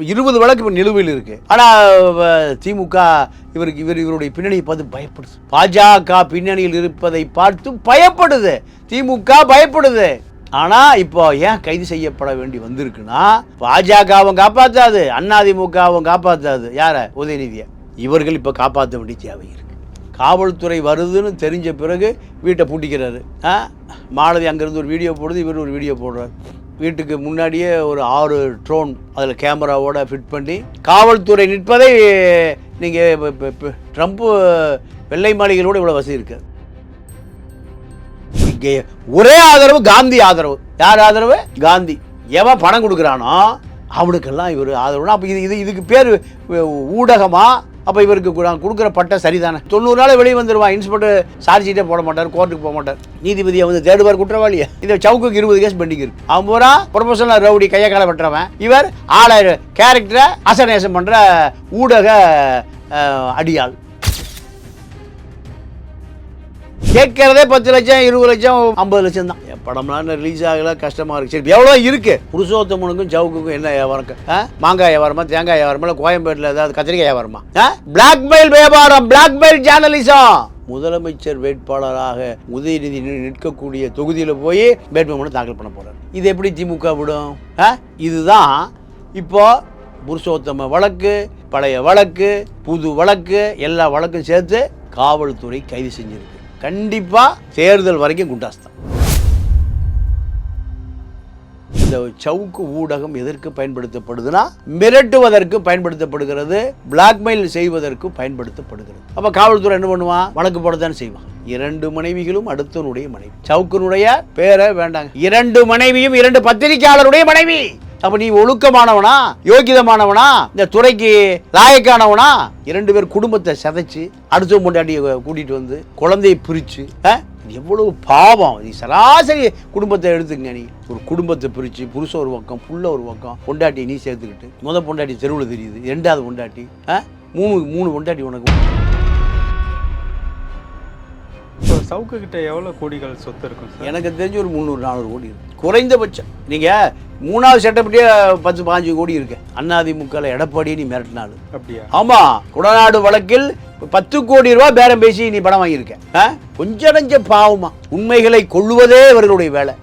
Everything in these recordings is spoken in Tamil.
இப்போ இருபது வழக்கு இப்போ நிலுவையில் இருக்கு. ஆனால் திமுக இவருக்கு இவர் இவருடைய பின்னணியை பார்த்து பயப்படுது. பாஜக பின்னணியில் இருப்பதை பார்த்து பயப்படுது. திமுக பயப்படுது. ஆனால் இப்போ ஏன் கைது செய்யப்பட வேண்டி வந்திருக்குன்னா பாஜகவும் காப்பாற்றாது அதிமுகவும் காப்பாற்றாது யாரை? உதயநிதியை. இவர்கள் இப்போ காப்பாற்ற வேண்டிய தேவை இருக்குது காவல்துறை வருதுன்னு தெரிஞ்ச பிறகு வீட்டை பூட்டிக்கிறாரு. ஆ? மாலதி அங்கேருந்து ஒரு வீடியோ போடுது இவர் ஒரு வீடியோ போடுறாரு. வீட்டுக்கு முன்னாடியே ஒரு ஆறு ட்ரோன் அதில் கேமராவோட ஃபிட் பண்ணி காவல்துறை நிற்பதை நீங்கள் ட்ரம்ப்பு வெள்ளை மாளிகையோட இவ்வளோ வசதி இருக்காது ஒரே ஆதரவு காந்தி ஆதரவு. யார் ஆதரவு? காந்தி. எவன் பணம் கொடுக்குறானோ அவனுக்கெல்லாம் இவர் ஆதரவுனா அப்போ இது இது இதுக்கு பேர் ஊடகமாக அப்போ இவருக்கு கொடுக்குற பட்டம் சரிதானே? தொண்ணூறு நாள் வெளியே வந்துடுவான் இன்ஸ்பெக்டர் சார்ஜ் ஷீட்டே போட மாட்டார் கோர்ட்டுக்கு போக மாட்டார். நீதிபதியை வந்து தேடுவார் குற்றவாளியை இந்த சவுக்குக்கு இருபது கேஸ் பெண்டிங் இருக்கு. அவன் பூரா ப்ரொஃபஷனல் ரவுடி கையை கால வெட்டுறவன். இவர் ஆளை கேரக்டரை அசனேசம் பண்ணுற ஊடக அடியாள். கேட்கறதே பத்து லட்சம் இருபது லட்சம் ஐம்பது லட்சம் தான். படம்லாம் ரிலீஸ் ஆகல கஷ்டமா இருக்கு. சரி எவ்வளோ இருக்கு? புருஷோத்தமனுக்கும் ஜவுக்குக்கும் என்ன வியாபாரம்? மாங்காய் வியாபாரமா தேங்காய் வியாபாரமா இல்லை கோயம்பேட்டில் ஏதாவது கத்திரிக்காய் வியாபாரமா? பிளாக்மெயில் வியாபாரம் பிளாக்மெயில் ஜேர்னலிசம் முதலமைச்சர் வேட்பாளராக உதயநிதி நிற்கக்கூடிய தொகுதியில் போய் வேட்புமனு தாக்கல் பண்ண போறாரு. இது எப்படி திமுக விடும்? ஆ? இதுதான் இப்போ புருஷோத்தம வழக்கு பழைய வழக்கு புது வழக்கு எல்லா வழக்கும் சேர்த்து காவல்துறை கைது செஞ்சிருக்கு. கண்டிப்பாக தேர்தல் வரைக்கும் குண்டாஸ் தான் இந்த சவுக்கு ஊடகம் எதற்கு பயன்படுத்தப்படுதுன்னா மிரட்டுவதற்கு பயன்படுத்தப்படுகிறது பிளாக்மெயில் செய்வதற்கு பயன்படுத்தப்படுகிறது. அப்போ காவல்துறை என்ன பண்ணுவான் வழக்கு போடத்தான் செய்வான் இரண்டு மனைவிகளும் அடுத்தனுடைய மனைவி. சவுக்கனுடைய பேரை வேண்டாங்க. இரண்டு மனைவியும் இரண்டு பத்திரிகையாளருடைய மனைவி. அப்ப நீ ஒழுக்கமானவனா யோகிதமானவனா இந்த துறைக்கு லாயக்கானவனா? இரண்டு பேர் குடும்பத்தை சிதைச்சு அடுத்த முன்னாடியை கூட்டிட்டு வந்து குழந்தையை பிரிச்சு எவ்வளவு பாவம். நீ சராசரி குடும்பத்தை எடுத்துங்க நீ. ஒரு குடும்பத்தை பிரிச்சு புருஷன் ஒரு பக்கம் புள்ள ஒரு பக்கம் பொண்டாட்டி நீ சேர்த்துக்கிட்டு முத பொண்டாட்டி தெருவில் தெரியுது ரெண்டாவது பொண்டாட்டி? மூணு மூணு பொண்டாட்டி உனக்கு. சவுக்கு கிட்ட எவ்வளோ கோடிகள் சொத்து இருக்கும் சார்? எனக்கு தெரிஞ்சு ஒரு முந்நூறு நானூறு கோடி இருக்கு. குறைந்தபட்சம். நீங்கள் மூணாவது செட்டப்லேயே பத்து பாஞ்சு கோடி இருக்கு. அதிமுகவில் எடப்பாடியை நீ மிரட்டினாலு அப்படியா? ஆமா குடநாடு வழக்கில் பத்து கோடி ரூபாய் பேரம் பேசி நீ பணம் வாங்கியிருக்க. ஆ? கொஞ்ச நஞ்ச பாவமா. உண்மைகளை கொள்ளுவதே இவர்களுடைய வேலை.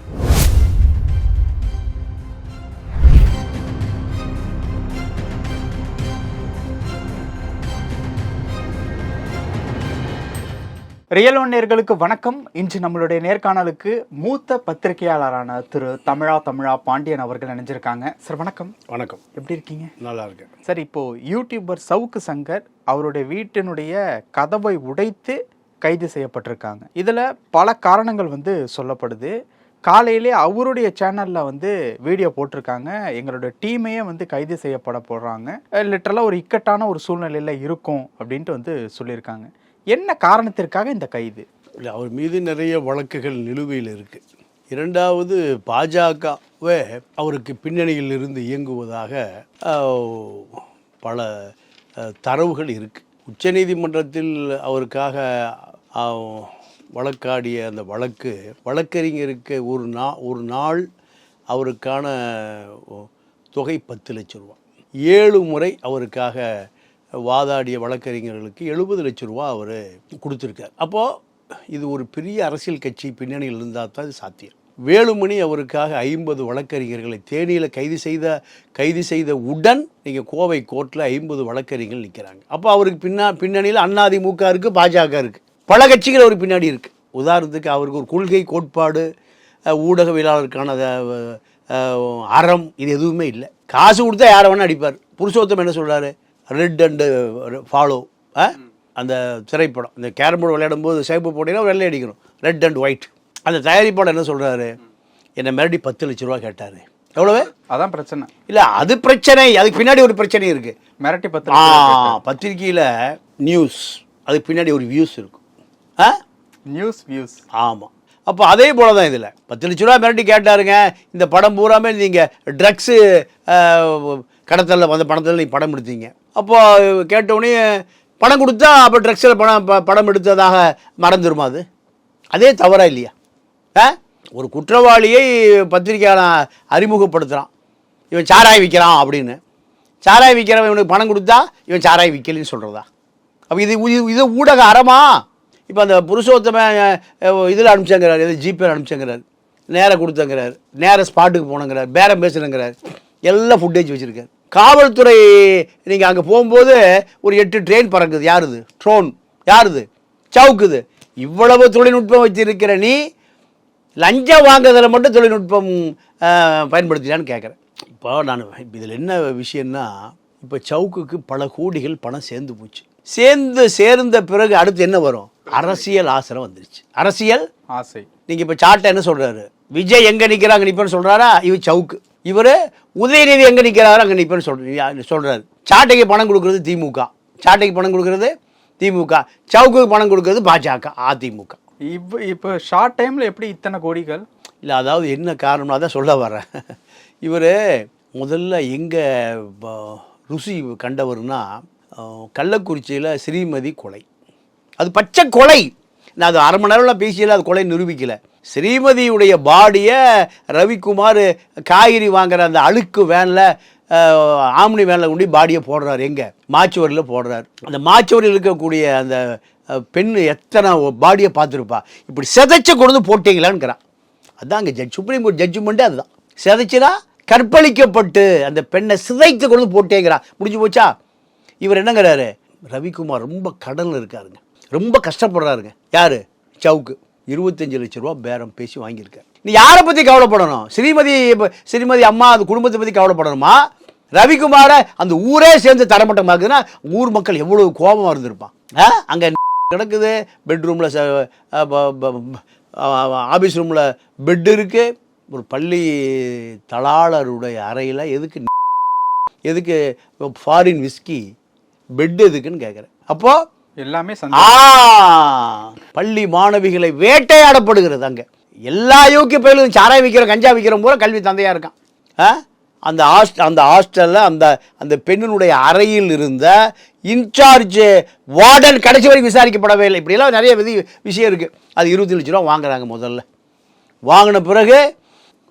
ரியல் ஒன் நேர்களுக்கு வணக்கம். இன்று நம்மளுடைய நேர்காணலுக்கு மூத்த பத்திரிகையாளரான திரு தமிழா தமிழா பாண்டியன் அவர்கள் இணைஞ்சிருக்காங்க. சார் வணக்கம். வணக்கம். எப்படி இருக்கீங்க? நல்லா இருக்கேன். சார் இப்போ யூடியூபர் சவுக்கு சங்கர் அவருடைய வீட்டினுடைய கதவை உடைத்து கைது செய்யப்பட்டிருக்காங்க. இதில் பல காரணங்கள் வந்து சொல்லப்படுது. காலையிலே அவருடைய சேனலில் வந்து வீடியோ போட்டிருக்காங்க. எங்களுடைய டீமையே வந்து கைது செய்யப்பட போடுறாங்க. லிட்டரலாக ஒரு இக்கட்டான ஒரு சூழ்நிலையில் இருக்கும் அப்படின்ட்டு வந்து சொல்லியிருக்காங்க. என்ன காரணத்திற்காக இந்த கைது? இல்லை அவர் மீது நிறைய வழக்குகள் நிலுவையில் இருக்கு. இரண்டாவது பாஜகவே அவருக்கு பின்னணியில் இருந்து இயங்குவதாக பல தரவுகள் இருக்கு. உச்சநீதிமன்றத்தில் அவருக்காக வழக்காடிய அந்த வழக்கு வழக்கறிஞருக்கு ஒரு நா ஒரு நாள் அவருக்கான தொகை பத்து லட்சம் ரூபா. ஏழு முறை அவருக்காக வாதாடிய வழக்கறிஞர்களுக்கு எழுபது லட்ச ரூபா அவர் கொடுத்துருக்கார். அப்போது இது ஒரு பெரிய அரசியல் கட்சி பின்னணியில் இருந்தால் தான் இது சாத்தியம். வேலுமணி அவருக்காக ஐம்பது வழக்கறிஞர்களை தேனியில் கைது செய்த கைது செய்த உடன் நீங்கள் கோவை கோர்ட்டில் ஐம்பது வழக்கறிஞர்கள் நிற்கிறாங்க அப்போ அவருக்கு பின்னா பின்னணியில் அண்ணாதிமுக இருக்குது பாஜக இருக்குது பல கட்சிகள் அவருக்கு பின்னாடி இருக்குது உதாரணத்துக்கு அவருக்கு ஒரு கொள்கை கோட்பாடு ஊடகவியலாளருக்கான அறம் இது எதுவுமே இல்லை. காசு கொடுத்தா யாரை வேணால் அடிப்பார். புருஷோத்தம் என்ன சொல்கிறாரு ரெட் அண்டு ஃபாலோ அந்த திரைப்படம். இந்த கேரம் போர்டு விளையாடும் போது சேப்பு போட்டிங்கன்னா வெள்ளை அடிக்கணும். Red and white. அந்த தயாரிப்பாளர் என்ன சொல்கிறாரு என்னை மிரட்டி பத்து லட்ச ரூபா கேட்டார். எவ்வளவு? அதான் பிரச்சனை. இல்லை அது பிரச்சனை. அதுக்கு பின்னாடி ஒரு பிரச்சனை இருக்குது மிரட்டி பத்து ஆ பத்திரிக்கையில் நியூஸ் அதுக்கு பின்னாடி ஒரு வியூஸ் இருக்கும். ஆ? நியூஸ் வியூஸ் ஆமாம் அப்போ அதே போல தான் இதில். பத்து லட்ச ரூபா மிரட்டி கேட்டாருங்க. இந்த படம் பூராமே நீங்கள் ட்ரக்ஸு கடத்தலில் வந்த பணத்தில் நீங்கள் படம் எடுத்தீங்க. அப்போ கேட்டவுடனே பணம் கொடுத்தா அப்போ ட்ரக்ஸில் பணம் ப- படம் எடுத்ததாக மறந்துடுமா அது? அதே தவறா இல்லையா? ஆ? ஒரு குற்றவாளியை பத்திரிக்கையாளன் அறிமுகப்படுத்துகிறான் இவன் சாராய் விற்கிறான் அப்படின்னு. சாராய் விற்கிறவன் இவனுக்கு பணம் கொடுத்தா இவன் சாராய் விற்கலன்னு சொல்கிறதா அப்போ இது இது- ஊடக அறமா? இப்போ அந்த புருஷோத்தம இதில் அனுப்பிச்சங்கிறார் எது ஜிபே அனுப்பிச்சங்கிறார். நேராக கொடுத்தங்கிறார். நேராக ஸ்பாட்டுக்கு போனங்கிறார். பேரம் பேசுனங்கிறார் எல்லாம் ஃபுட்டேஜ் வச்சுருக்காரு. காவல்துறை நீங்கள் அங்கே போகும்போது ஒரு எட்டு ட்ரெயின் பறக்குது. யாருது? ட்ரோன் யாருது? சவுக்குது. இவ்வளவு தொழில்நுட்பம் வச்சிருக்கிற நீ லஞ்சம் வாங்குறதுல மட்டும் தொழில்நுட்பம் அஹ், பயன்படுத்தியான்னு கேட்குறேன் இப்போ நான் இதில் என்ன விஷயம்னா இப்போ சவுக்குக்கு பல கோடிகள் பணம் சேர்ந்து போச்சு. சேர்ந்து சேர்ந்த பிறகு அடுத்து என்ன வரும்? அரசியல் ஆசனம் வந்துருச்சு. அரசியல்? ஆசை. நீங்கள் இப்போ சாட்டை என்ன சொல்கிறாரு விஜய் எங்கே நிற்கிறாங்க நிற்பேன்னு சொல்கிறாரா இவர் சவுக்கு. இவர் உதயநிதி எங்கே நிற்கிறாரோ அங்கே நிற்பேன்னு சொல்ற சொல்கிறாரு சாட்டைக்கு பணம் கொடுக்குறது திமுக. சாட்டைக்கு பணம் கொடுக்குறது திமுக. சவுக்குக்கு பணம் கொடுக்குறது பாஜக அதிமுக. இப்போ இப்போ ஷார்ட் டைமில் எப்படி இத்தனை கோடிகள்? இல்லை அதாவது என்ன காரணம்னா தான் சொல்ல வரேன் இவர் முதல்ல எங்கே ருசி கண்டவர்னா கள்ளக்குறிச்சியில் ஸ்ரீமதி கொலை. அது பச்சை கொலை. நான் அது அரை மணி நேரம்லாம் பேசியில் அது கொலை நிரூபிக்கலை. ஸ்ரீமதியுடைய பாடியை ரவிக்குமார் காய்கறி வாங்குற அந்த அழுக்கு வேனில் ஆம்னி வேனில் கொண்டு பாடியை போடுறாரு. எங்கே? மாச்சுவரியில் போடுறாரு. அந்த மாச்சுவரியில் இருக்கக்கூடிய அந்த பெண் எத்தனை பாடியை பார்த்துருப்பா? இப்படி செதைச்சு கொண்டு வந்து போட்டீங்களான்னுக்கிறான். அதான் அங்கே ஜட்ஜ் சுப்ரீம் கோர்ட் ஜட்ஜ்மெண்ட்டே அதுதான். செதைச்சுனா கற்பழிக்கப்பட்டு அந்த பெண்ணை சிதைத்து கொண்டு வந்து முடிஞ்சு போச்சா? இவர் என்னங்கிறாரு? ரவிக்குமார் ரொம்ப கடலில் இருக்காருங்க. ரொம்ப கஷ்டப்படுறாருங்க. யார்? சவுக்கு இருபத்தஞ்சு லட்ச ரூபா பேரம் பேசி வாங்கியிருக்காரு. நீ யாரை பற்றி கவலைப்படணும்? ஸ்ரீமதி ஸ்ரீமதி அம்மா அது குடும்பத்தை பற்றி கவலைப்படணுமா? ரவிக்குமாரை அந்த ஊரே சேர்ந்து தரமட்டமாக்குதுன்னா ஊர் மக்கள் எவ்வளோ கோபமாக இருந்திருப்பான். ஆ? அங்கே கிடக்குது பெட்ரூமில் ஆஃபீஸ் ரூமில் பெட் இருக்குது ஒரு பள்ளி தலாளருடைய அறையில் எதுக்கு எதுக்கு ஃபாரின் விஸ்கி பெட் எதுக்குன்னு கேட்குறேன் அப்போது எல்லாமே பள்ளி மாணவிகளை வேட்டையாடப்படுகிறது அங்கே. எல்லா யோக்கிய பயிலும் சாராய் விற்கிற கஞ்சா விற்கிற பூரா கல்வி தந்தையாக இருக்கான். அந்த ஹாஸ்ட் அந்த ஹாஸ்டலில் அந்த அந்த பெண்ணினுடைய அறையில் இருந்த இன்சார்ஜ் வார்டன் கடைசி வரைக்கும் விசாரிக்கப்படவே இல்லை. இப்படியெல்லாம் நிறைய விதி விஷயம் இருக்குது அது இருபத்தி லட்ச ரூபா வாங்குறாங்க முதல்ல. வாங்கின பிறகு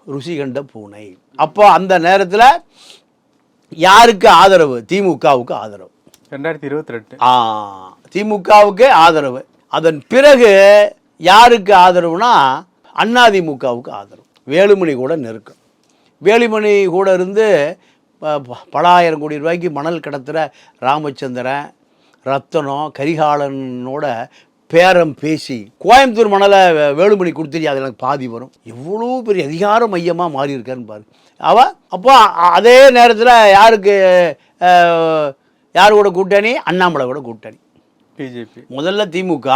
ருசி கண்ட பூனை. அப்போ அந்த நேரத்தில் யாருக்கு ஆதரவு? திமுகவுக்கு ஆதரவு. ரெண்டாயிரத்தி இருபத்தி ரெண்டு. ஆ. திமுகவுக்கு ஆதரவு. அதன் பிறகு யாருக்கு ஆதரவுனா அதிமுகவுக்கு ஆதரவு. வேலுமணி கூட நெருக்கம். வேலுமணி கூட இருந்து ப- பல ஆயிரம் கோடி ரூபாய்க்கு மணல் கடத்துகிற ராமச்சந்திரன் ரத்தனம் கரிகாலனோட பேரம் பேசி கோயம்புத்தூர் மணலை வேலுமணி கொடுத்துட்டு அதில் எனக்கு பாதி வரும். எவ்வளோ பெரிய அதிகார மையமாக மாறிருக்காருன்னு பாரு. அவ அப்போ அதே நேரத்தில் யாருக்கு யார் கூட கூட்டணி? அண்ணாமலை கூட கூட்டணி. பிஜேபி. முதல்ல திமுக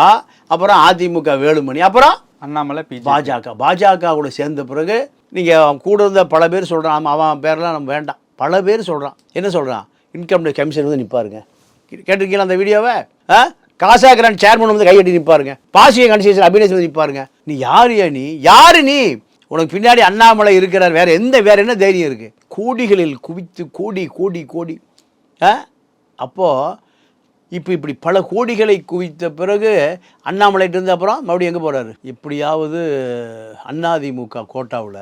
அப்புறம் அதிமுக வேலுமணி அப்புறம் அண்ணாமலை பாஜக. பாஜக கூட சேர்ந்த பிறகு நீங்கள் கூட இருந்த பல பேர் சொல்கிறான் ஆமாம் அவன் பேர்லாம் நம்ம வேண்டாம். பல பேர் சொல்கிறான் என்ன சொல்கிறான் இன்கம் டேக்ஸ் கமிஷன் வந்து நிற்பாருங்க கேட்டிருக்கீங்களா அந்த வீடியோவை? ஆ? காசா கிராண்ட் சேர்மன் வந்து கையெட்டி நிற்பாருங்க பாசிய கன்சியேஷன் அபிநேஷன் வந்து நிற்பாருங்க நீ யாருயா நீ? யாரு நீ? உனக்கு பின்னாடி அண்ணாமலை இருக்கிறார். வேற எந்த வேற என்ன தைரியம் இருக்கு? கோடிகளில் குவித்து கோடி கோடி கோடி. ஆ? அப்போது இப்போ இப்படி பல கோடிகளை குவித்த பிறகு அண்ணாமலைட்டு இருந்து அப்புறம் மறுபடியும் எங்கே போகிறாரு எப்படியாவது அதிமுக கோட்டாவில்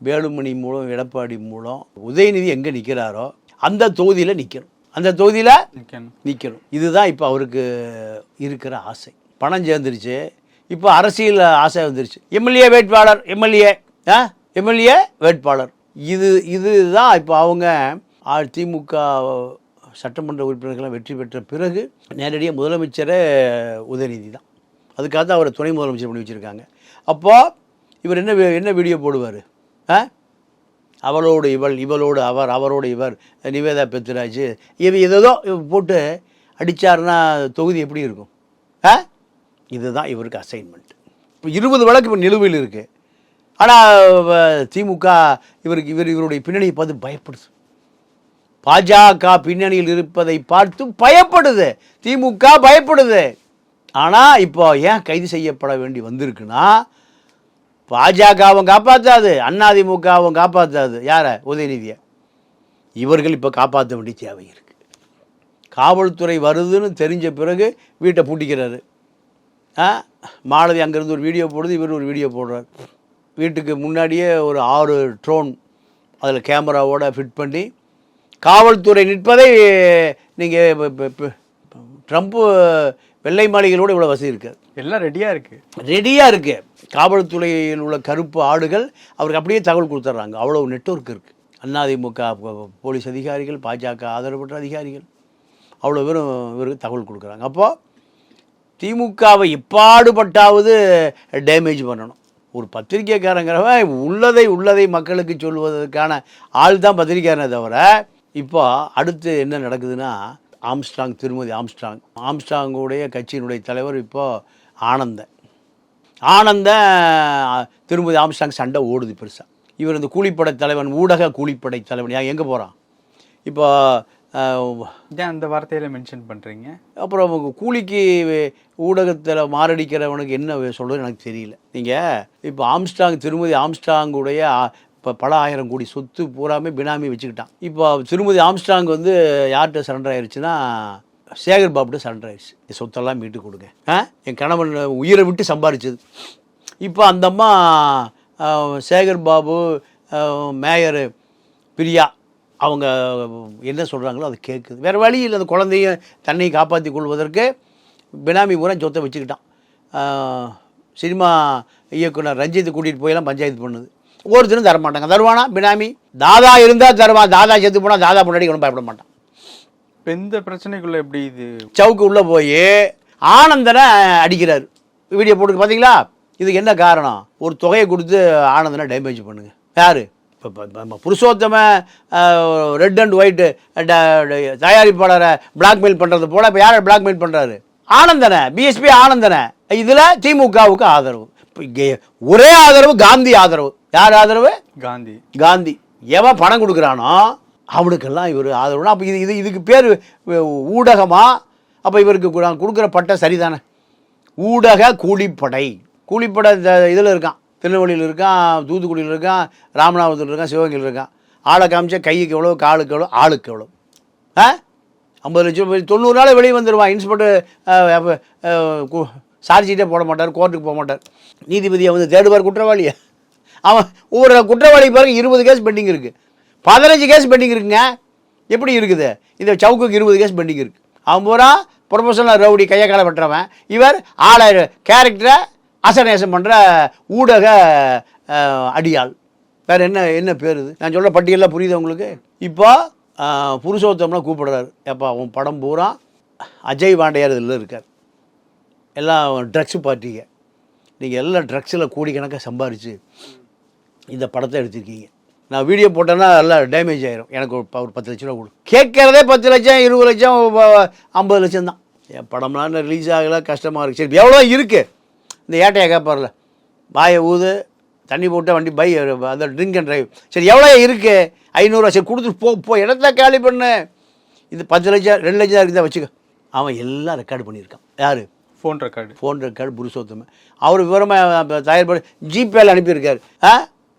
வேலுமணி மூலம் எடப்பாடி மூலம் உதயநிதி எங்கே நிற்கிறாரோ அந்த தொகுதியில் நிற்கணும் அந்த தொகுதியில். நிற்கணும் இதுதான் இப்போ அவருக்கு இருக்கிற ஆசை. பணம் சேர்ந்துருச்சு. இப்போ அரசியல் ஆசை வந்துருச்சு. எம்எல்ஏ வேட்பாளர் எம்எல்ஏ ஆ? எம்எல்ஏ வேட்பாளர். இது இதுதான் இப்போ அவங்க திமுக சட்டமன்ற உறுப்பினர்கள்லாம் வெற்றி பெற்ற பிறகு நேரடியாக முதலமைச்சரே உதயநிதி தான் அதுக்காக தான் அவரை துணை முதலமைச்சர் பண்ணி வச்சுருக்காங்க. அப்போது இவர் என்ன என்ன வீடியோ போடுவார்? ஆ? அவளோடு இவள் இவளோடு அவர் அவரோடு இவர் நிவேதா பெத்ராஜ் இவ ஏதோ போட்டு அடித்தார்னா தொகுதி எப்படி இருக்கும்? ஆ? இதுதான் இவருக்கு அசைன்மெண்ட் இப்போ இருபது வழக்கு இப்போ நிலுவையில் இருக்குது ஆனால் திமுக இவருக்கு இவர் இவருடைய பின்னணியை பார்த்து பயப்படுது. பாஜக பின்னணியில் இருப்பதை பார்த்து பயப்படுது. திமுக பயப்படுது. ஆனால் இப்போ ஏன் கைது செய்யப்பட வேண்டி வந்திருக்குன்னா பாஜகவும் காப்பாற்றாது அதிமுகவும் காப்பாற்றாது யாரை? உதயநிதியை. இவர்கள் இப்போ காப்பாற்ற வேண்டிய தேவை இருக்குது காவல்துறை வருதுன்னு தெரிஞ்ச பிறகு வீட்டை பூட்டிக்கிறாரு. ஆ? மாலதி அங்கேருந்து ஒரு வீடியோ போடுது இவர் ஒரு வீடியோ போடுறார். வீட்டுக்கு முன்னாடியே ஒரு ஆறு ட்ரோன் அதில் கேமராவோட ஃபிட் பண்ணி காவல்துறை நிற்பதை நீங்கள் ட்ரம்ப்பு வெள்ளை மாளிகையோடு இவ்வளோ வசதி இருக்காது எல்லாம் ரெடியா இருக்கு. ரெடியாக இருக்கு. காவல்துறையில் உள்ள கருப்பு ஆடுகள் அவருக்கு அப்படியே தகவல் கொடுத்துட்றாங்க அவ்வளோ நெட்வொர்க் இருக்குது அதிமுக போலீஸ் அதிகாரிகள் பாஜக ஆதரவு பெற்ற அதிகாரிகள் அவ்வளோ பேரும் இவருக்கு தகவல் கொடுக்குறாங்க. அப்போது திமுகவை எப்பாடுபட்டாவது டேமேஜ் பண்ணணும். ஒரு பத்திரிக்கைக்காரங்கிறவன் உள்ளதை உள்ளதை மக்களுக்கு சொல்வதற்கான ஆள் தான் பத்திரிக்கையாரனே தவிர இப்போ அடுத்து என்ன நடக்குதுன்னா ஆம்ஸ்ட்ராங் திருமதி ஆம்ஸ்ட்ராங். ஆம்ஸ்ட்ராங்குடைய கட்சியினுடைய தலைவர் இப்போ ஆனந்தன். ஆனந்த திருமதி ஆம்ஸ்டாங் சண்டை ஓடுது பெருசாக இவர் இந்த கூலிப்படை தலைவன் ஊடக கூலிப்படை தலைவன். ஏன் எங்கே போகிறான் இப்போ ஏன் அந்த வார்த்தையில மென்ஷன் பண்றீங்க? அப்புறம் கூலிக்கு ஊடகத்தில் மாரடிக்கிறவனுக்கு என்ன சொல்கிறது எனக்கு தெரியல. நீங்கள் இப்போ ஆம்ஸ்டாங் திருமதி ஆம்ஸ்டாங்குடைய இப்போ பல ஆயிரம் கோடி சொத்து பூராமே பினாமி வச்சுக்கிட்டான். இப்போ திருமதி ஆம்ஸ்டாங் வந்து யார்கிட்ட சரண்டர் ஆயிடுச்சுன்னா சேகர் பாபுட்ட சரண்டர் ஆயிடுச்சு என் சொத்தெல்லாம் மீட்டு கொடுங்க. ஆ? என் கணவன் உயிரை விட்டு சம்பாரிச்சது. இப்போ அந்த அம்மா சேகர் பாபு மேயர் பிரியா அவங்க என்ன சொல்கிறாங்களோ அது கேட்குது. வேறு வழி இல்லை. அந்த குழந்தைய தன்னை காப்பாற்றி கொள்வதற்கு பினாமி பூரா சொத்தை வச்சுக்கிட்டான். சினிமா இயக்குனர் ரஞ்சித் கூட்டிகிட்டு போயெல்லாம் பஞ்சாயத்து பண்ணுது. ஒருத்தரும் தர மாட்டாங்க தருவானா? பினாமி தாதா இருந்தால் தருவான் தாதா செத்து போனால் தாதா முன்னாடி ஒன்றும் பயப்பட மாட்டான். இப்ப இந்த பிரச்சனைக்குள்ள எப்படி இது? சவுக்கு உள்ளே போய் ஆனந்தனை அடிக்கிறாரு. வீடியோ போட்டு பார்த்தீங்களா இதுக்கு என்ன காரணம்? ஒரு தொகையை கொடுத்து ஆனந்தனை டேமேஜ் பண்ணுங்க. யார்? இப்போ புருஷோத்தம ரெட் அண்ட் ஒயிட்டு தயாரிப்பாளரை பிளாக்மெயில் பண்ணுறது போல இப்போ யாரை பிளாக்மெயில் பண்ணுறாரு ஆனந்தனை பிஎஸ்பி ஆனந்தனை. இதில் திமுகவுக்கு ஆதரவு. ஒரே ஆதரவு காந்தி ஆதரவு. யார் ஆதரவு? காந்தி. காந்தி. எவன் பணம் கொடுக்குறானோ அவனுக்கெல்லாம் இவர் ஆதரவுனா அப்போ இது இது இதுக்கு பேர் ஊடகமா? அப்போ இவருக்கு நான் கொடுக்குற பட்டம் சரிதானே? ஊடக கூலிப்படை. கூலிப்படை இதில் இருக்கான். திருநெல்வேலியில் இருக்கான் தூத்துக்குடியில் இருக்கான் ராமநாதபுரத்தில் இருக்கான் சிவகங்கையில் இருக்கான். ஆளை காமிச்சா கைக்கு எவ்வளோ காலுக்கு எவ்வளோ ஆளுக்கு எவ்வளோ ஆ? ஐம்பது லட்சம் தொண்ணூறு நாள் வெளியே வந்துடுவான் இன்ஸ்பெக்டர் சார்ஜிட்டே போட மாட்டார் கோர்ட்டுக்கு போக மாட்டார். நீதிபதியை வந்து தேடுவார் குற்றவாளியை. அவன் ஒரு குற்றவாளி பாருங்க இருபது கேஸ் பெண்டிங் இருக்குது பதினஞ்சு கேஸ் பெண்டிங் இருக்குங்க. எப்படி இருக்குது? இந்த சவுக்குக்கு இருபது கேஸ் பெண்டிங் இருக்குது அவன் பூரா ப்ரொஃபஷனல் ரவுடி கையை காலை வெட்டுறவன். இவர் ஆளை கேரக்டரை அசனேசம் பண்ணுற ஊடக அடியாள். வேறு என்ன என்ன பேர் இது? நான் சொல்கிற பட்டியலில் புரியுது உங்களுக்கு? இப்போ அஹ், புருஷோத்தம்லாம் கூப்பிடுறாரு. எப்பா அவன் படம் பூரா அஜய் வாண்டையார் இதில் இருக்கார். எல்லாம் ட்ரக்ஸு பார்ட்டிங்க நீங்கள் எல்லாம் ட்ரக்ஸில் கோடிக்கணக்காக சம்பாரிச்சு இந்த படத்தை எடுத்திருக்கீங்க. நான் வீடியோ போட்டேன்னா எல்லாம் டேமேஜ் ஆயிரும். எனக்கு ஒரு பத்து லட்ச ரூபா கொடு. கேட்குறதே பத்து லட்சம் இருபது லட்சம் ஐம்பது லட்சம் தான். என் படம்லாம் ரிலீஸ் ஆகல கஷ்டமாக இருக்குது சரி எவ்வளோ இருக்குது இந்த ஏட்டையை கேட்பார்ல வாயை ஊது தண்ணி போட்டால் வண்டி பை அந்த ட்ரிங்க் அண்ட் டிரைவ் சரி எவ்வளோ இருக்குது ஐநூறுரூவா சரி கொடுத்துட்டு போ போ இடத்த காலி பண்ணு. இது பத்து லட்சம் ரெண்டு லட்சம் இருக்குதா வச்சுக்க. அவன் எல்லாம் ரெக்கார்டு பண்ணியிருக்கான். யார்? Phone record phone record Purushothama அவர் விவரமாக தயார் பண்ணி ஜிபேல அனுப்பியிருக்காரு. ஆ?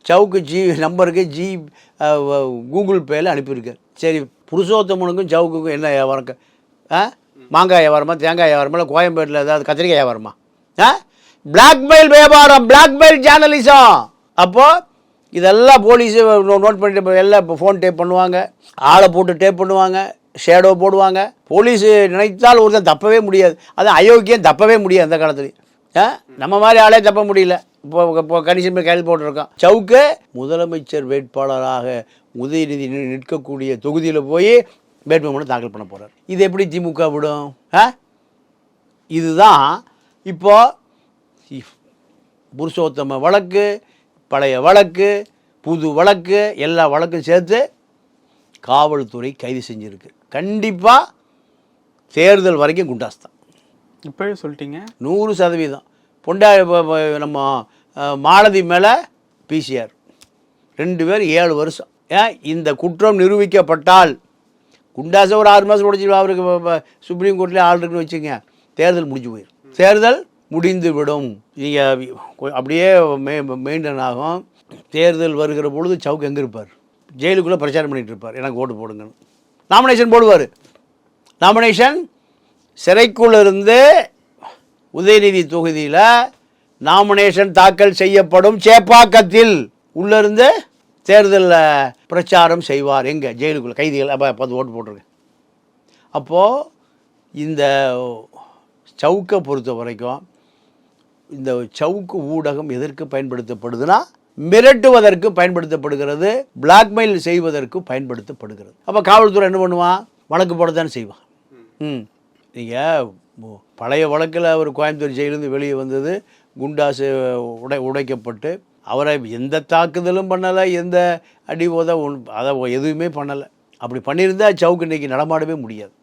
சவுக்கு ஜி நம்பருக்கு ஜி கூகுள் பேயில் அனுப்பியிருக்கேன் சரி புருஷோத்தமனுக்கும் சவுக்குக்கும் என்ன வியாபாரம்? ஆ மாங்காய் வியாபாரமா தேங்காய் வியாபாரமா இல்லை கோயம்பேட்டில் ஏதாவது கத்திரிக்காய் வியாபாரமா? ஆ பிளாக்மெயில் வியாபாரம் பிளாக்மெயில் ஜேர்னலிசம் அப்போது இதெல்லாம் போலீஸு நோட் பண்ணிட்டு எல்லாம் இப்போ ஃபோன் டேப் பண்ணுவாங்க. ஆளை போட்டு டேப் பண்ணுவாங்க. ஷேடோ போடுவாங்க. போலீஸு நினைத்தால் ஒருத்தன் தப்பவே முடியாது. அது அயோக்கியம் தப்பவே முடியாது அந்த காலத்துலேயும். நம்ம மாதிரி ஆளே தப்ப முடியல. இப்போ இப்போ கணிசம் பேர் கையில் போட்டிருக்கோம். சவுக்கு முதலமைச்சர் வேட்பாளராக உதயநிதி நிற்கக்கூடிய தொகுதியில் போய் வேட்புமனு தாக்கல் பண்ண போகிறார் இது எப்படி திமுக விடும்? ஆ? இதுதான் இப்போ இஃப்- புருஷோத்தம வழக்கு பழைய வழக்கு புது வழக்கு எல்லா வழக்கும் சேர்த்து காவல்துறை கைது செஞ்சுருக்கு. கண்டிப்பாக தேர்தல் வரைக்கும் குண்டாஸ் தான் இப்போவே சொல்லிட்டீங்க. நூறு சதவீதம். பொண்டா நம்ம மாலதி மேலே பிசிஆர். ரெண்டு பேர் ஏழு வருஷம். ஏன் இந்த குற்றம் நிரூபிக்கப்பட்டால் குண்டாசை ஒரு ஆறு மாதம் முடிச்சு அவருக்கு சுப்ரீம் கோர்ட்லேயே ஆள் இருக்குன்னு வச்சுங்க தேர்தல் முடிஞ்சு போயிடும் தேர்தல் முடிந்து விடும். நீங்கள் அப்படியே மெ மெயின்டைன் ஆகும். தேர்தல் வருகிற பொழுது சவுக்கு எங்கே இருப்பார்? ஜெயிலுக்குள்ளே பிரச்சாரம் பண்ணிகிட்டு இருப்பார். எனக்கு ஓட்டு போடுங்கன்னு. நாமினேஷன் போடுவார். நாமினேஷன் சிறைக்குள்ளிருந்து உதயநிதி தொகுதியில் நாமினேஷன் தாக்கல் செய்யப்படும் சேப்பாக்கத்தில் உள்ளிருந்து தேர்தலில் பிரச்சாரம் செய்வார். எங்கே? ஜெயிலுக்குள்ள. கைதிகள் அப்போ பத்து ஓட்டு போட்டிருக்கேன் அப்போது இந்த சவுக்கை பொறுத்த வரைக்கும் இந்த சவுக்கு ஊடகம் எதற்கு பயன்படுத்தப்படுதுன்னா மிரட்டுவதற்கு பயன்படுத்தப்படுகிறது பிளாக்மெயில் செய்வதற்கு பயன்படுத்தப்படுகிறது. அப்போ காவல்துறை என்ன பண்ணுவான் வழக்கு போடத்தானே செய்வான் ம். நீங்கள் பழைய வழக்கில் அவர் கோயம்புத்தூர் ஜெயிலிருந்து வெளியே வந்தது குண்டாசு உடை உடைக்கப்பட்டு அவரை எந்த தாக்குதலும் பண்ணலை எந்த அடி உத அதை எதுவுமே பண்ணலை. அப்படி பண்ணியிருந்தா சவுக்கு இன்னைக்கு நடமாடவே முடியாது.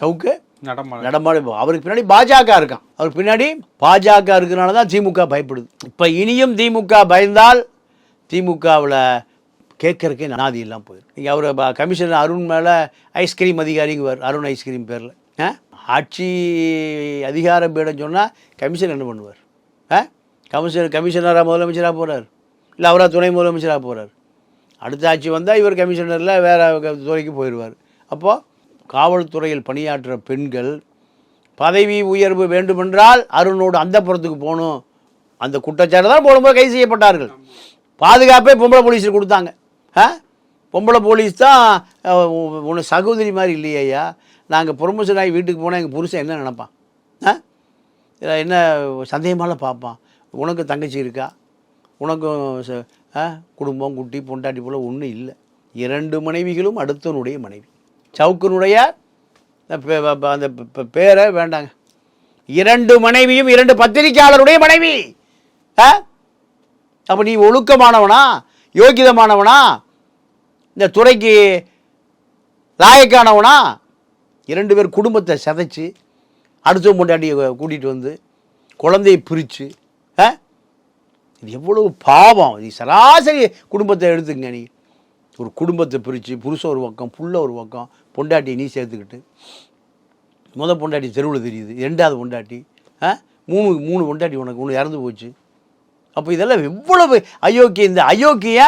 சவுக்கு நடமாட நடமாட அவருக்கு பின்னாடி பாஜக இருக்கான். அவருக்கு பின்னாடி பாஜக இருக்கிறனால தான் திமுக பயப்படுது. இப்போ இனியும் திமுக பயந்தால் திமுகவில் கேட்கறக்கே நாதி இல்லாமல் போயிடும். நீங்கள் அவர் கமிஷனர் அருண் மேலே ஐஸ்கிரீம் அதிகாரிங்குவார் அருண் ஐஸ்கிரீம் பேரில். ஆ? ஆட்சி அதிகாரம் பீடம் சொன்னால் கமிஷன் என்ன பண்ணுவார்? ஆ? கமிஷன் கமிஷனராக முதலமைச்சராக போகிறார் இல்லை அவராக துணை முதலமைச்சராக போகிறார் அடுத்த ஆட்சி வந்தால் இவர் கமிஷனரில் வேறு துறைக்கு போயிடுவார். அப்போது காவல்துறையில் பணியாற்றுற பெண்கள் பதவி உயர்வு வேண்டுமென்றால் அருணோடு அந்த புறத்துக்கு போகணும். அந்த குற்றச்சாட்டு தான் போடும்போது கைது செய்யப்பட்டார்கள். பாதுகாப்பே பொம்பளை போலீஸுக்கு கொடுத்தாங்க. ஆ? பொம்பளை போலீஸ் தான் உன்னை சகோதரி மாதிரி இல்லையா நாங்கள் ப்ரொமோஷன் ஆகி வீட்டுக்கு போனால் எங்கள் புருஷன் என்ன நினைப்பான்? ஆ? இதில் என்ன சந்தேகமாலாம் பார்ப்பான். உனக்கு தங்கச்சி இருக்கா? உனக்கும் ஆ, குடும்பம் குட்டி பொண்டாட்டி போல் ஒன்றும் இல்லை. இரண்டு மனைவிகளும் அடுத்தவனுடைய மனைவி. சவுக்கனுடைய பே- அந்த பேரை வேண்டாங்க. இரண்டு மனைவியும் இரண்டு பத்திரிக்கையாளருடைய மனைவி. ஆ? அப்போ நீ ஒழுக்கமானவனா? யோகிதமானவனா? இந்த துறைக்கு லாயக்கானவனா? இரண்டு பேர் குடும்பத்தை சதைச்சு அடுத்த பொண்டாட்டியை கூட்டிகிட்டு வந்து குழந்தையை பிரித்து ஆ? இது எவ்வளவு பாவம். இது சராசரி குடும்பத்தை எடுத்துங்க நீ. ஒரு குடும்பத்தை பிரித்து புருஷன் ஒரு பக்கம் புள்ள ஒரு பக்கம் பொண்டாட்டி நீ சேர்த்துக்கிட்டு. முத பொண்டாட்டி தெருவில் தெரியுது ரெண்டாவது பொண்டாட்டி ஆ? மூணு மூணு பொண்டாட்டி உனக்கு ஒன்று இறந்து போச்சு. அப்போ இதெல்லாம் எவ்வளவு அயோக்கிய இந்த அயோக்கிய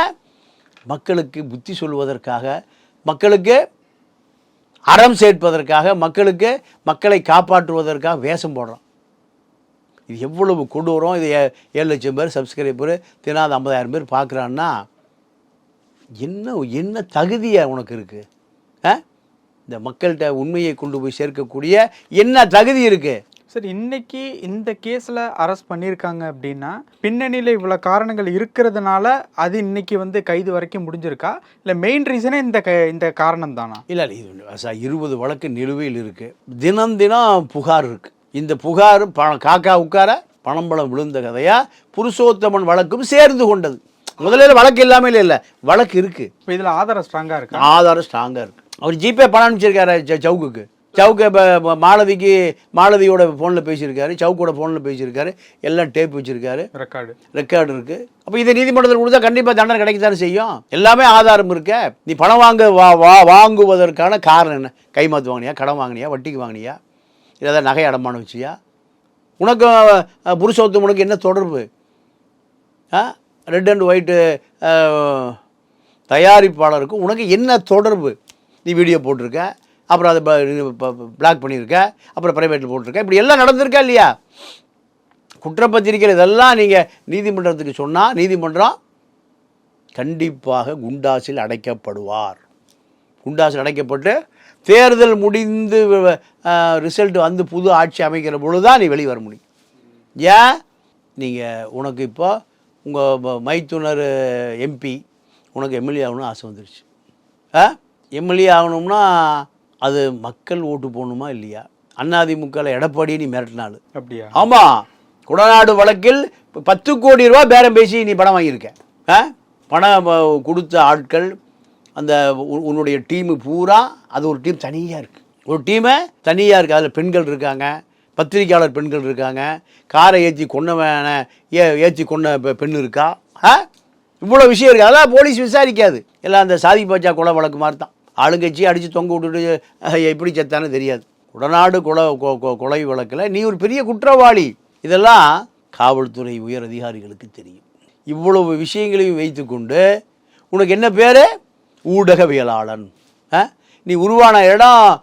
மக்களுக்கு புத்தி சொல்வதற்காக மக்களுக்கு அறம் சேர்ப்பதற்காக மக்களுக்கு மக்களை காப்பாற்றுவதற்காக வேஷம் போடுறோம். இது எவ்வளவு கொடூரம் இது ஏ- ஏழு லட்சம் பேர் சப்ஸ்கிரைபர் தினாத ஐம்பதாயிரம் பேர் பார்க்குறான்னா என்ன என்ன தகுதியாக உனக்கு இருக்குது ஆ? இந்த மக்கள்கிட்ட உண்மையை கொண்டு போய் சேர்க்கக்கூடிய என்ன தகுதி இருக்குது சரி இன்னைக்கு இந்த கேஸ்ல அரெஸ்ட் பண்ணியிருக்காங்க அப்படின்னா பின்னணியில இவ்வளவு காரணங்கள் இருக்கிறதுனால அது இன்னைக்கு வந்து கைது வரைக்கும் முடிஞ்சிருக்கா? இல்ல மெயின் ரீசனே இந்த க- இந்த காரணம் தானா? இல்லை இல்லை இது இருபது வழக்கு நிலுவையில் இருக்குது தினம் தினம் புகார் இருக்குது இந்த புகார் ப காக்கா உட்கார பணம் பழம் விழுந்த கதையா புருஷோத்தமன் வழக்கும் சேர்ந்து கொண்டது. முதல்ல வழக்கு இல்லாமல் இல்லை வழக்கு இருக்குது இப்போ இதுல ஆதாரம் ஸ்ட்ராங்கா இருக்கா? ஆதாரம் ஸ்ட்ராங்காக இருக்குது அவர் ஜிபே பணம் அனுப்பிச்சிருக்காரு சவுக்குக்கு சவுக்கு இப்போ மாலதிக்கு மாலதியோட ஃபோனில் பேசியிருக்காரு சவுக்கோட ஃபோனில் பேசியிருக்காரு எல்லாம் டேப் வச்சுருக்காரு. ரெக்கார்டு ரெக்கார்டு இருக்கு. அப்போ இதை நீதிமன்றத்தில் கொடுத்தா கண்டிப்பாக தண்டனை கிடைக்கத்தானே செய்யும்? எல்லாமே ஆதாரம் இருக்க. நீ பணம் வாங்க வா வா வாங்குவதற்கான காரணம் என்ன? கைமாத்து வாங்கினியா? கடன் வாங்கினியா? வட்டிக்கு வாங்கினியா? இல்லை ஏதாவது நகை அடமானம் வச்சியா? உனக்கும் அஹ், புருஷோத்தமனுக்கு என்ன தொடர்பு? ஆ? ரெட் அண்ட் ஒயிட்டு தயாரிப்பாளருக்கும் உனக்கு என்ன தொடர்பு? நீ வீடியோ போட்டிருக்க? அப்புறம் அதை பிளாக் பண்ணியிருக்க அப்புறம் ப்ரைவேட்டில் போட்டிருக்க. இப்படி எல்லாம் நடந்திருக்கா இல்லையா? குற்றப்பத்திரிக்கைகள் இதெல்லாம் நீங்கள் நீதிமன்றத்துக்கு சொன்னால் நீதிமன்றம் கண்டிப்பாக குண்டாசில் அடைக்கப்படுவார். குண்டாசில் அடைக்கப்பட்டு தேர்தல் முடிந்து ரிசல்ட் வந்து புது ஆட்சி அமைக்கிற பொழுது தான் நீ வெளியே வர முடியும். ஏன்? நீங்கள் உனக்கு இப்போ உங்கள் மைத்துனர் எம்பி உனக்கு எம்எல்ஏ ஆகணும்னு ஆசை வந்துருச்சு. ஆ? எம்எல்ஏ ஆகணும்னா அது மக்கள் ஓட்டு போகணுமா இல்லையா? அண்ணாதிமுகவில் எடப்பாடியை நீ மிரட்டினாள். அப்படியா? ஆமாம் குடநாடு வழக்கில் பத்து கோடி ரூபா பேரம் பேசி நீ பணம் வாங்கியிருக்க. ஆ? பணம் கொடுத்த ஆட்கள் அந்த உன்னுடைய டீமு பூரா அது ஒரு டீம் தனியாக இருக்குது ஒரு டீமை தனியாக இருக்குது அதில் பெண்கள் இருக்காங்க பத்திரிக்கையாளர் பெண்கள் இருக்காங்க காரை ஏற்றி கொன்னவன ஏ ஏற்றி கொன்ன பெண் இருக்கா? ஆ? இவ்வளோ விஷயம் இருக்குது அதெல்லாம் போலீஸ் விசாரிக்காது. எல்லாம் அந்த சாதி பாச்சா கொலை வழக்கு மாதிரி தான். ஆளுங்கட்சி அடித்து தொங்க விட்டுட்டு எப்படி செத்தானு தெரியாது. உடநாடு கொலை கொ- கொலை வழக்கில் நீ ஒரு பெரிய குற்றவாளி. இதெல்லாம் காவல்துறை உயர் அதிகாரிகளுக்கு தெரியும். இவ்வளவு விஷயங்களையும் வைத்துக்கொண்டு உனக்கு என்ன பேர்? ஊடகவியலாளன். ஆ? நீ உருவான இடம்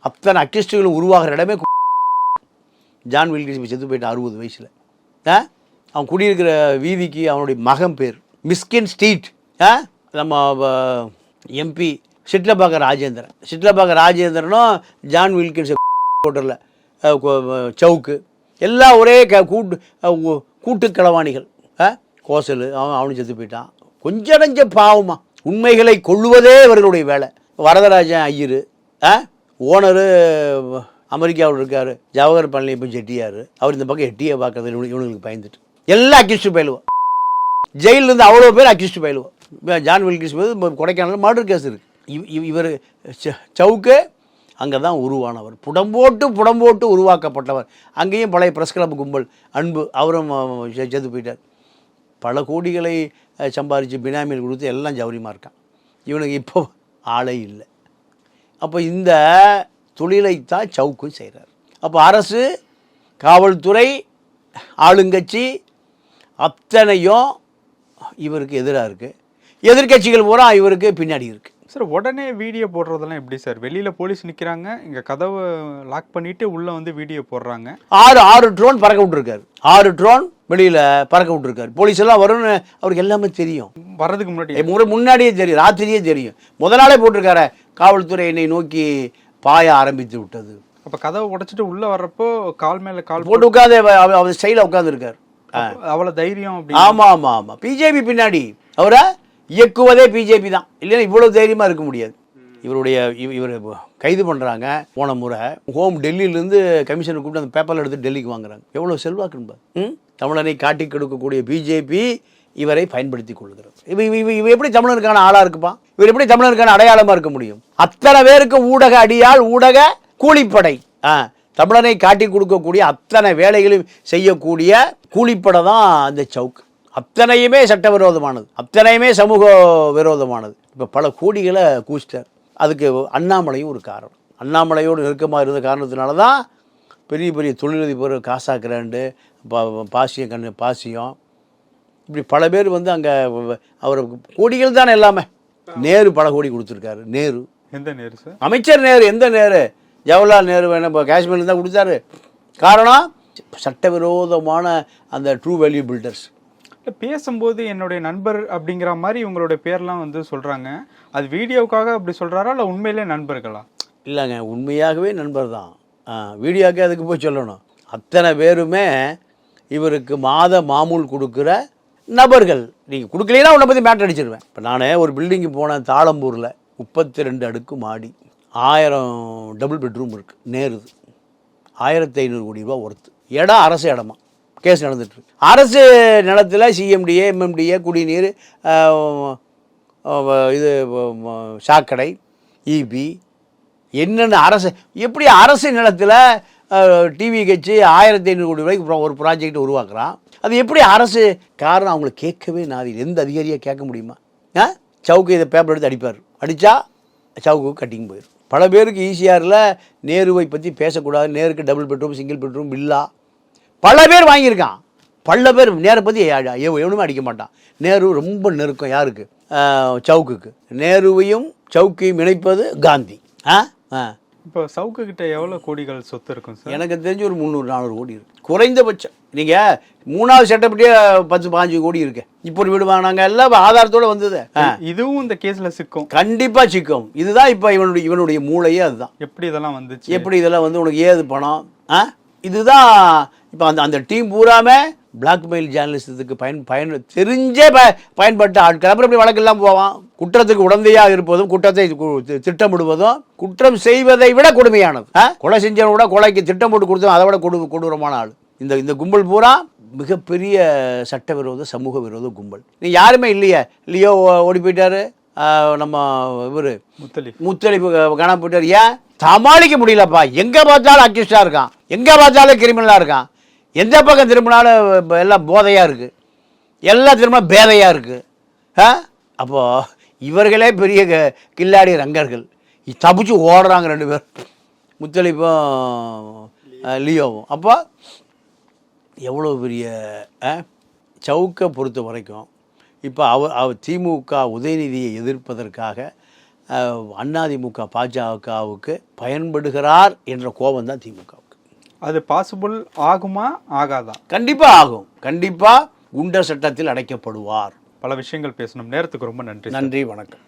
அத்தனை அக்கிஸ்டுகளும் உருவாகிற இடமே ஜான் வில்கிஸ் செத்து போயிட்டான் அறுபது வயசில். ஆ அவன் குடியிருக்கிற வீதிக்கு அவனுடைய மகன் பேர். மிஸ்கின் ஸ்ட்ரீட். ஆ நம்ம எம்பி சிட்லபாக ராஜேந்திரன். சிட்லபாக ராஜேந்திரனும் ஜான் வில்கின்ஸ் ஹோட்டலில் சவுக்கு. எல்லாம் ஒரே க கூட்டு கூட்டு களவாணிகள். ஆ கோசல் அவன் அவனு செத்து போயிட்டான். கொஞ்சம் நஞ்ச பாவமா. உண்மைகளை கொள்ளுவதே இவர்களுடைய வேலை. வரதராஜன் ஐயர் ஆ ஓனரு அமெரிக்காவில் இருக்கார். ஜவஹர் பழனியப்பன் செட்டியார். அவர் இந்த பக்கம் எட்டியை பார்க்கறது இவனுக்கு பயந்துட்டு. எல்லாம் அக்யூஸ்ட் பயிலுவான் ஜெயிலிருந்து அவ்வளோ பேர் அக்யூஸ்ட் பயிலுவோம் ஜான் வில்கிஸ் போது கொடைக்கானல் மர்டர் கேஸ் இருக்குது இவ் இவர் சவுக்கு அங்கே தான் உருவானவர். புடம்போட்டு புடம்போட்டு உருவாக்கப்பட்டவர். அங்கேயும் பழைய ப்ரெஸ் கிளப் கும்பல் அன்பு அவரும் செத்து போயிட்டார். பல கோடிகளை சம்பாரித்து பினாமியில் கொடுத்து எல்லாம் ஜவுரியமாக இருக்கான். இவனுக்கு இப்போ ஆளே இல்லை. அப்போ இந்த தொழிலைத்தான் சவுக்கும் செய்கிறார் அப்போ அரசு காவல்துறை ஆளுங்கட்சி அத்தனையும் இவருக்கு எதிராக இருக்குது எதிர்க்கட்சிகள் பூரா இவருக்கு பின்னாடி இருக்குது சார் உடனே வீடியோ போடுறதெல்லாம் எப்படி சார்? வெளியில போலீஸ் நிக்கிறாங்க இங்க கதவை லாக் பண்ணிட்டு உள்ள வந்து வீடியோ போடுறாங்க. ஆறு ஆறு ட்ரோன் பறக்க விட்டுருக்காரு. ஆறு ட்ரோன் வெளியில் பறக்க விட்டுருக்காரு. போலீஸ் எல்லாம் வரும்னு அவருக்கு எல்லாமே தெரியும். வர்றதுக்கு முன்னாடி முன்னாடியே தெரியும் ராத்திரியே தெரியும். முத நாளே போட்டிருக்காரு காவல்துறை என்னை நோக்கி பாய ஆரம்பித்து விட்டது. அப்ப கதவை உடைச்சிட்டு உள்ள வர்றப்போ கால் மேல கால் போட்டு உட்காந்து அவர் ஸ்டைலில் உட்காந்துருக்காரு அவ்வளவு தைரியம் ஆமா ஆமா ஆமா. பிஜேபி பின்னாடி. அவரை? இயக்குவதே பிஜேபி தான். இல்லைன்னா இவ்வளவு தைரியமா இருக்க முடியாது. இவருடைய இவ- இவர் கைது பண்றாங்க போன முறை. ஹோம் டெல்லியிலேருந்து கமிஷனை கூப்பிட்டு அந்த பேப்பரில் எடுத்து டெல்லிக்கு வாங்குறாங்க. எவ்வளவு செல்வாக்குன்னு பாரு. ம்? தமிழனை காட்டி கொடுக்கக்கூடிய பிஜேபி இவரை பயன்படுத்தி கொள்கிறது. இவ இவ இவ- எப்படி தமிழருக்கான ஆளா இருக்குப்பா? இவர் எப்படி தமிழருக்கான அடையாளமா இருக்க முடியும்? அத்தனை பேருக்கு ஊடக அடியால் ஊடக கூலிப்படை. ஆ தமிழனை காட்டி கொடுக்கக்கூடிய அத்தனை வேலைகளையும் செய்யக்கூடிய கூலிப்படை தான் அந்த சவுக் அத்தனையுமே சட்டவிரோதமானது. அத்தனையுமே சமூக விரோதமானது. இப்போ பல கோடிகளை கூச்சிட்டார். அதுக்கு அண்ணாமலையும் ஒரு காரணம். அண்ணாமலையோடு நெருக்கமாக இருந்த காரணத்தினால தான் பெரிய பெரிய தொழிலதிபர் காசா கிராண்டு பா பாசியம் கண்ணு பாசியம். இப்படி பல பேர் வந்து அங்கே அவர் கோடிகள் தானே எல்லாமே. நேரு பல கோடி கொடுத்துருக்காரு. நேரு. எந்த நேரு சார்? அமைச்சர் நேரு எந்த நேரு? ஜவஹர்லால் நேரு வேணும் இப்போ காஷ்மீர்ல தான் கொடுத்தாரு. காரணம் சட்டவிரோதமான அந்த ட்ரூ வேல்யூ பில்டர்ஸ் பேசும்போது என்னுடைய நண்பர் அப்படிங்கிற மாதிரி உங்களுடைய பேர்லாம் வந்து சொல்கிறாங்க அது வீடியோவுக்காக அப்படி சொல்கிறாரா இல்லை உண்மையிலே நண்பர்களா? இல்லைங்க உண்மையாகவே நண்பர் தான் வீடியோக்கே அதுக்கு போய் சொல்லணும். அத்தனை பேருமே இவருக்கு மாத மாமூல் கொடுக்குற நபர்கள். நீங்கள் கொடுக்கலைன்னா உன்னை பற்றி மேட்டர் அடிச்சிருவேன். இப்போ நான் ஒரு பில்டிங்கு போனேன் தாளம்பூரில். முப்பத்தி ரெண்டு அடுக்கு மாடி. ஆயிரம் டபுள் பெட்ரூம் இருக்குது நேருது. ஆயிரத்தி ஐநூறு கோடி ரூபா ஒர்த்து இடம் அரசு இடமா. கேஸ் நடந்துட்டுருக்கு. அரசு நிலத்தில் சிஎம்டிஏ எம்எம்டிஏ குடிநீர் இது சாக்கடை இபி என்னென்ன அரசு எப்படி அரசு நிலத்தில் டிவி கட்சி ஆயிரத்தி ஐநூறு கோடி ரூபாய்க்கு ஒரு ப்ராஜெக்ட் உருவாக்குறான் அது எப்படி அரசு காரணம் அவங்களை கேட்கவே நாதி எந்த அதிகாரியாக கேட்க முடியுமா? ஆ? சவுக்கு இதை பேப்பர் எடுத்து அடிப்பார். அடித்தா சவுக்கு கட்டிங் போயிடும் பல பேருக்கு ஈசிஆரில் நேருவை பற்றி பேசக்கூடாது. நேருக்கு டபுள் பெட்ரூம் சிங்கிள் பெட்ரூம் இல்லை பல பேர் வாங்கியிருக்கான். பல பேர் நேரை பற்றி எவனுமே அடிக்க மாட்டான். நேரு ரொம்ப நெருக்கம் யாருக்கு? சவுக்குக்கு. நேருவையும் சவுக்கையும் இணைப்பது காந்தி. ஆ? ஆ. இப்போ சவுக்கு கிட்ட எவ்வளவு கோடிகள் சொத்து இருக்கும் சார்? எனக்கு தெரிஞ்சு ஒரு முந்நூறு நானூறு கோடி இருக்கு. குறைந்தபட்சம். நீங்கள் மூணாவது செட்டப்படியே பத்து பாஞ்சு கோடி இருக்கு. இப்போ ஒரு வீடு வாங்கினாங்க எல்லாம் ஆதாரத்தோட வந்தது. இதுவும் இந்த கேஸ்ல சிக்கும். கண்டிப்பாக சிக்கும். இதுதான் இப்போ இவனுடைய இவனுடைய மூளையே அதுதான். எப்படி இதெல்லாம் வந்துச்சு? எப்படி இதெல்லாம் வந்து உனக்கு ஏது பணம்? ஆ? இதுதான் இப்போ அந்த அந்த டீம் பூராமே பிளாக்மெயில் ஜேர்னலிசத்துக்கு பயன் பயன் தெரிஞ்சே ப பயன்பட்ட ஆட்கள். அப்புறம் இப்படி வழக்கெல்லாம் போவான்? குற்றத்துக்கு உடந்தையாக இருப்பதும் குற்றத்தை திட்டமிடுவதும் குற்றம் செய்வதை விட கொடுமையானது? கொலை செஞ்சவனை விட கொலைக்கு திட்டம் போட்டு கொடுத்தோம் அதை விட கொடு கொடூரமான ஆள். இந்த இந்த கும்பல் பூரா மிகப்பெரிய சட்டவிரோத சமூக விரோத கும்பல். நீ யாருமே இல்லையே. லியோ ஓடி போயிட்டாரு. நம்ம இவர். முத்தலி முத்தளிப்பு காணாம போயிட்டார். ஏன்? சமாளிக்க முடியலப்பா. எங்க பார்த்தாலும் அக்யூஸ்டா இருக்கான். எங்க பார்த்தாலும் கிரிமினலா இருக்கான். எந்த பக்கம் திரும்பினாலும் எல்லாம் போதையாக இருக்குது எல்லா திரும்ப பேதையாக இருக்குது ஆ? அப்போ இவர்களே பெரிய க- கில்லாடி ரங்கர்கள். தப்பிச்சு ஓடுறாங்க ரெண்டு பேர் முத்தளிப்பும் லியோவும். அப்போ எவ்வளோ பெரிய சவுக்கை பொறுத்த வரைக்கும் இப்போ அவர் அவர் திமுக உதயநிதியை எதிர்ப்பதற்காக அண்ணாதிமுக பாஜகவுக்கு பயன்படுகிறார் என்ற கோபம் தான் திமுக. அது பாசிபிள் ஆகுமா? ஆகாதா? கண்டிப்பாக ஆகும். கண்டிப்பாக குண்டர் சட்டத்தில் அடைக்கப்படுவார். பல விஷயங்கள் பேசணும். நேரத்துக்கு ரொம்ப நன்றி. நன்றி வணக்கம்.